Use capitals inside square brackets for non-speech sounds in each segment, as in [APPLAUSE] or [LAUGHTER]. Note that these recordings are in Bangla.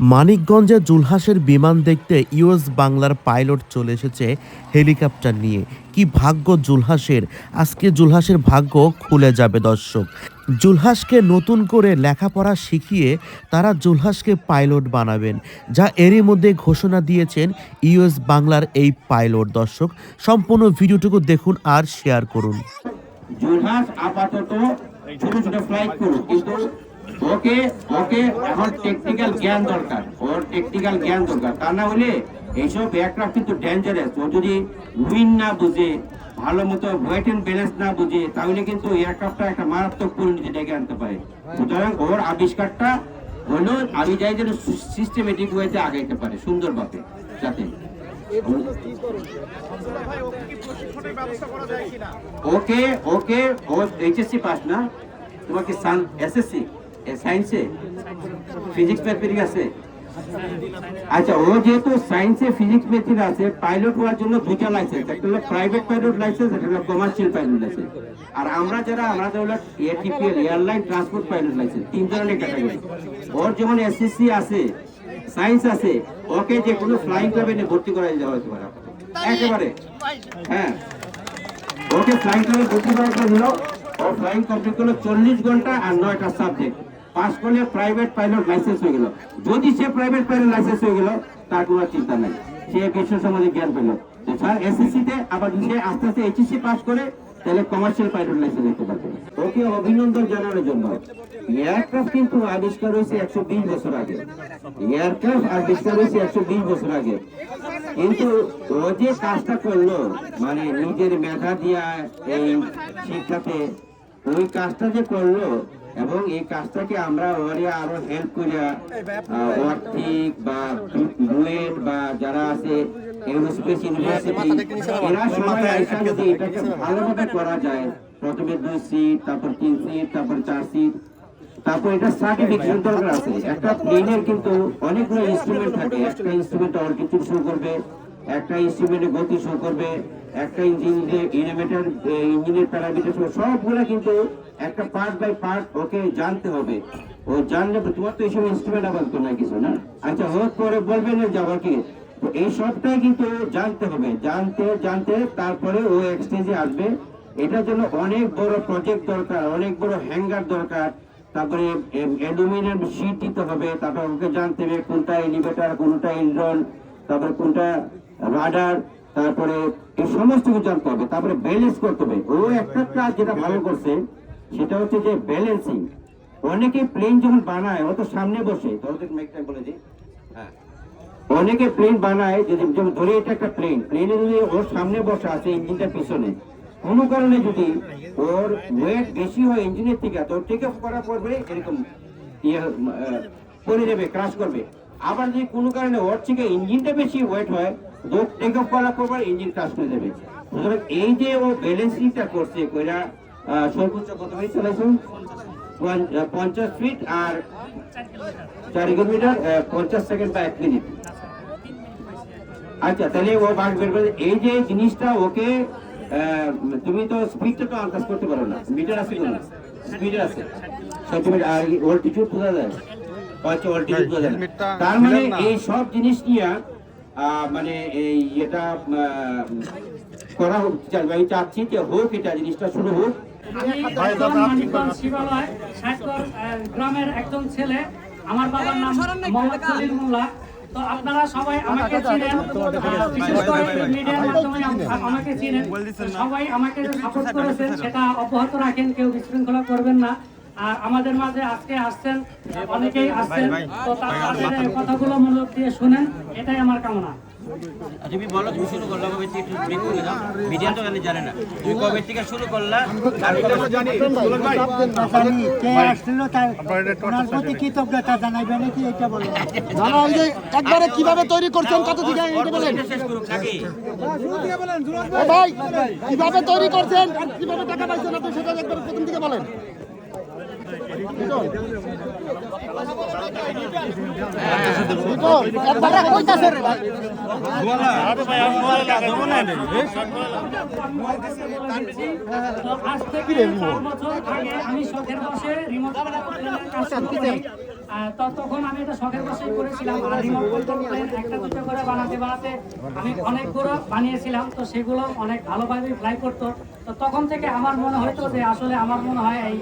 মানিকগঞ্জে জুলহাসের বিমান দেখতে ইউএস বাংলার পাইলট চলে এসেছে হেলিকপ্টার নিয়ে। কি ভাগ্য জুলহাসের? আজকে জুলহাসের ভাগ্য খুলে যাবে দর্শক। জুলহাসকে নতুন করে লেখাপড়া শিখিয়ে তারা জুলহাসকে পাইলট বানাবেন, যা এরই মধ্যে ঘোষণা দিয়েছেন ইউএস বাংলার এই পাইলট। দর্শক, সম্পূর্ণ ভিডিওটুকু দেখুন আর শেয়ার করুন। জুলহাস আপাতত ছোট ছোট ফ্লাইট করুক, কিন্তু ওকে ওকে, এখন টেকনিক্যাল জ্ঞান দরকার। ওর টেকনিক্যাল জ্ঞান দরকার। তা না হলে এইসব কিন্তু ডেঞ্জারাস ও যদি উইন না বুঝে, ভালো মতো ওয়েট এন্ড ব্যালেন্স না বুঝে, তাহলে কিন্তু একটা মারাত্মক পরিণতি ডেকে আনতে পারে। সুতরাং ওর আবিষ্কারটা হলো, আমি যাই যেন সিস্টেমেটিক ওয়েতে আগাইতে পারে, সুন্দরভাবে, যাতে। ওকে ওকে, ও এইচএসসি পাস না? তোমার কি সান এসএসসি সায়েন্সে ফিজিক্স ম্যাথমেটিক্স আছে আচ্ছা ও যেহেতু সায়েন্সে ফিজিক্স ম্যাথমেটিক্স আছে পাইলট হওয়ার জন্য দুইটা লাইসেন্স একটা হলো প্রাইভেট পাইলট লাইসেন্স একটা হলো কমার্শিয়াল পাইলট লাইসেন্স আর আমরা যারা আমাদের হলো ATPL airline transport pilot licence তিন ধরনের ক্যাটাগরি ওর যেমন এসএসসি আছে সায়েন্স আছে, ওকে যে কোনো ফ্লাইং ক্লাবে নিয়ে ভর্তি করা যাওয়া যেতে পারে। একেবারে। হ্যাঁ। ওকে ফ্লাইং ক্লাবে ভর্তি করা হলো ও ফ্লাইং কমপ্লিট করল চল্লিশ ঘণ্টা আর নয়টা সাবজেক্ট পাস করলে প্রাইভেট পাইলট লাইসেন্স হয়ে গেল। যদি সে প্রাইভেট পাইলট লাইসেন্স হয়ে গেল, তার কোনো চিন্তা নাই। সে বিশ্ব সম্বন্ধে জ্ঞান পেল। স্যার তে আবার সে আস্তে আস্তে এইচএসসি পাস করে, তাহলে কমার্শিয়াল পাইলট লাইসেন্স নিতে পারবে। ওকে অভিনন্দন জানানোর জন্য। এয়ারক্রাফট কিন্তু আবিষ্কার হয়েছে একশো বিশ বছর আগে। এয়ারক্রাফট আবিষ্কার হয়েছে একশো বিশ বছর আগে। কিন্তু ও যে কাজটা করল মানে নিজের মেধা দিয়া এই শিক্ষাতে, ওই কাজটা যে করল এবং এই কাজটাকে আমরা ওরে আরও হেল্প করিয়া আর্থিক বা বুয়েট বা যারা আছে এরোস্পেস ইউনিভার্সিটি এরা আইসা যদি এটাকে ভালোভাবে করা যায়, প্রথমে দুই সিট তারপর তিন সিট তারপর চার সিট তারপর এটা সার্টিফিকেশন দরকার আছে। একটা প্লেনের কিন্তু অনেকগুলো ইনস্ট্রুমেন্ট থাকে। একটা ইনস্ট্রুমেন্ট অল্টিটিউড শুরু করবে একটা ইনস্ট্রুমেন্টে গতি শো করবে, একটা ইঞ্জিন ইনোভেটর ইঞ্জিনের প্যারামিটার শো সবগুলো কিন্তু একটা পার্ট বাই পার্ট ওকে জানতে হবে। ও জানলে তোমার তো এইসব ইনস্ট্রুমেন্ট আবার তো নাই কিছু না। আচ্ছা হোক, পরে বলবেন যে আবার কি? তো এই সবটাই কিন্তু জানতে হবে। জানতে জানতে তারপরে ও এক্সচেঞ্জে আসবে। এটার জন্য অনেক বড় প্রজেক্ট দরকার, অনেক বড় হ্যাঙ্গার দরকার। তারপরে অ্যালুমিনিয়াম শীট দিতে হবে, তারপর ওকে জানতে হবে কোনটা এলিভেটর কোনটা ইন্ড্রন তারপরে কোনটা রাডার, তারপরে এই সমস্ত কিছু হবে। তারপরে ব্যালেন্স করতে হবে। ও একটা কাজ যেটা ভালো করছে, সেটা হচ্ছে যে ব্যালেন্সিং অনেকে প্লেন যখন বানায়, ও তো সামনে বসে। হ্যাঁ। অনেকে প্লেন বানায়, যদি ধরে এটা একটা প্লেন প্লেনে যদি ওর সামনে বসা আছে, ইঞ্জিনটা পিছনে, কোনো কারণে যদি ওর ওয়েট বেশি হয় ইঞ্জিনের থেকে, তো টেক অফ করার পরে এরকম ইয়ে পড়ে যাবে ক্রাশ করবে। আবার যদি কোনো কারণে ওর থেকে ইঞ্জিনটা বেশি ওয়েট হয় টেক অফ করার পর ইঞ্জিন ক্রাশ করে দেবে। সুতরাং এই যে ও ব্যালেন্সিংটা করছে কইরা সর্বোচ্চ কত চালাইছো পঞ্চাশ ফিট আর চার কিলোমিটার পঞ্চাশ সেকেন্ড বা এক মিনিট আচ্ছা তাহলে ও বাঘ বের করে এই যে জিনিসটা ওকে তুমি তো স্পিডটা তো আন্দাজ করতে পারো না। মিটার আছে কোনো? স্পিড আছে। সেন্টিমিটার আর বোঝা যায়? আচ্ছা বোঝা যায়। তার মানে এই সব জিনিস নিয়ে মানে এই এটা করা হোক আমি চাচ্ছি যে হোক এটা জিনিসটা শুরু হোক গ্রামের একজন ছেলে আমার বাবার নাম মোহাম্মদ খলিল মোল্লা তো আপনারা সবাই আমাকে চিনেন বিশেষ করে মিডিয়ার মাধ্যমে আমাকে চিনেন সবাই আমাকে সাপোর্ট করেছেন সেটা অব্যাহত রাখেন কেউ বিশৃঙ্খলা করবেন না আর আমাদের মাঝে আজকে আসছেন অনেকেই আসছেন। তো তাদের কথাগুলো মনোযোগ দিয়ে শুনেন এটাই আমার কামনা। তুমি বলো তুমি শুরু করলা কবে থেকে একটু ব্রেক করে দাও মিডিয়া তো জানি জানে না। তুমি কবে থেকে শুরু করলা তারপরে জানি। কে আসছিল তার ওনার প্রতি কৃতজ্ঞতা জানাইবে নাকি এটা বলেন? [LAUGHS] দাদা এই যে একবারে কীভাবে তৈরি করছেন কত দিকে এটা বলেন। শেষ করুক নাকি ও ভাই কীভাবে তৈরি করছেন আর কীভাবে টাকা পাইছেন আপনি সেটা একবার প্রথম দিকে বলেন। আমি শখের বসে রিমোট তখন আমি এটা শখের বসেই করেছিলাম। আর রিমোট একটা দুটো করে বানাতে বানাতে আমি অনেকগুলো বানিয়েছিলাম। তো সেগুলো অনেক ভালোভাবে ফ্লাই করতো। তো তখন থেকে আমার মনে যে আসলে আমার মনে হয় এই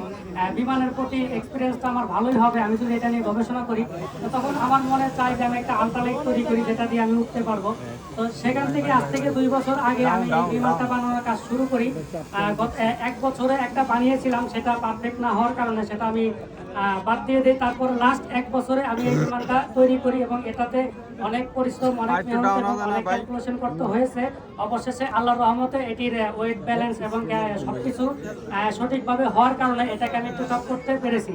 বিমানের প্রতি এক্সপিরিয়েন্সটা আমার ভালোই হবে, আমি যদি এটা নিয়ে গবেষণা করি। তো তখন আমার মনে চাই যে আমি একটা আল্ট্রালাইট তৈরি করি, যেটা দিয়ে আমি উঠতে পারব। তো সেখান থেকে আজ থেকে দুই বছর আগে আমি বিমানটা বানানোর কাজ শুরু করি। এক বছরে একটা বানিয়েছিলাম, সেটা পারফেক্ট না হওয়ার কারণে সেটা আমি বাদ দিয়ে দিই তারপর লাস্ট এক বছরে আমি এই বিমানটা তৈরি করি এবং এটাতে অনেক পরিশ্রম অনেক মেহনত এবং অনেক ক্যালকুলেশন করতে হয়েছে। অবশেষে আল্লাহর রহমতে এটির ওয়েট ব্যালেন্স এবং আহ, সবকিছু আহ, সঠিকভাবে হওয়ার কারণে এটাকে আমি পিক করতে পেরেছি।